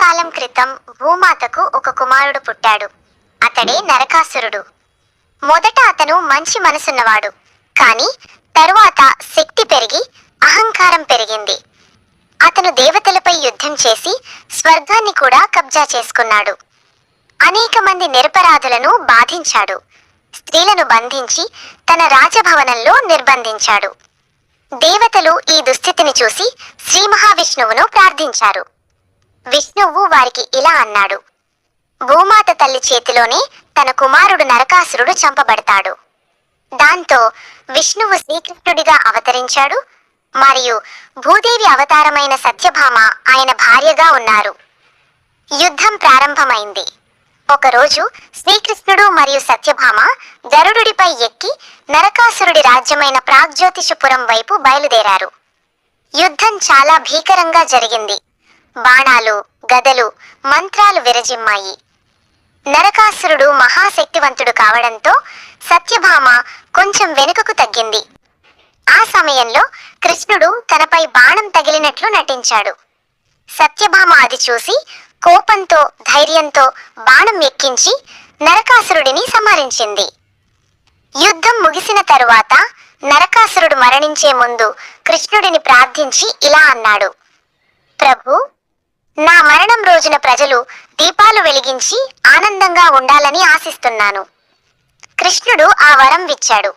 కాలం క్రితం భూమాతకు ఒక కుమారుడు పుట్టాడు. అతడే నరకాసురుడు. మొదట అతను మంచి మనసున్నవాడు. కానీ తరువాత శక్తి పెరిగి అహంకారం పెరిగింది. అతను దేవతలపై యుద్ధం చేసి స్వర్గాన్ని కూడా కబ్జా చేసుకున్నాడు. అనేక మంది నిరపరాధులను బాధించాడు. స్త్రీలను బంధించి తన రాజభవనంలో నిర్బంధించాడు. దేవతలు ఈ దుస్థితిని చూసి శ్రీ మహావిష్ణువును ప్రార్థించారు. విష్ణువు వారికి ఇలా అన్నాడు. భూమాత తల్లి చేతిలోనే తన కుమారుడు నరకాసురుడు చంపబడతాడు. దాంతో విష్ణువు శ్రీకృష్ణుడిగా అవతరించాడు. మరియు భూదేవి అవతారమైన సత్యభామ ఆయన భార్యగా ఉన్నారు. యుద్ధం ప్రారంభమైంది. ఒకరోజు శ్రీకృష్ణుడు మరియు సత్యభామ గరుడుడిపై ఎక్కి నరకాసురుడి రాజ్యమైన ప్రాగ్జ్యోతిషపురం వైపు బయలుదేరారు. యుద్ధం చాలా భీకరంగా జరిగింది. బాణాలు గదలు మంత్రాలు విరజిమ్మాయి. నరకాసురుడు మహాశక్తివంతుడు కావడంతో సత్యభామ కొంచెం వెనుకకు తగ్గింది. ఆ సమయంలో కృష్ణుడు తనపై బాణం తగిలినట్లు నటించాడు. సత్యభామ అది చూసి కోపంతో ధైర్యంతో బాణం ఎక్కించి నరకాసురుడిని సంహరించింది. యుద్ధం ముగిసిన తరువాత నరకాసురుడు మరణించే ముందు కృష్ణుడిని ప్రార్థించి ఇలా అన్నాడు. ప్రభు నా మరణం రోజున ప్రజలు దీపాలు వెలిగించి ఆనందంగా ఉండాలని ఆశిస్తున్నాను. కృష్ణుడు ఆ వరం ఇచ్చాడు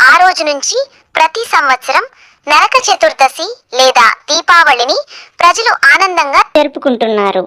ఆ రోజు నుంచి ప్రతి సంవత్సరం నరక చతుర్దశి లేదా దీపావళిని ప్రజలు ఆనందంగా జరుపుకుంటున్నారు.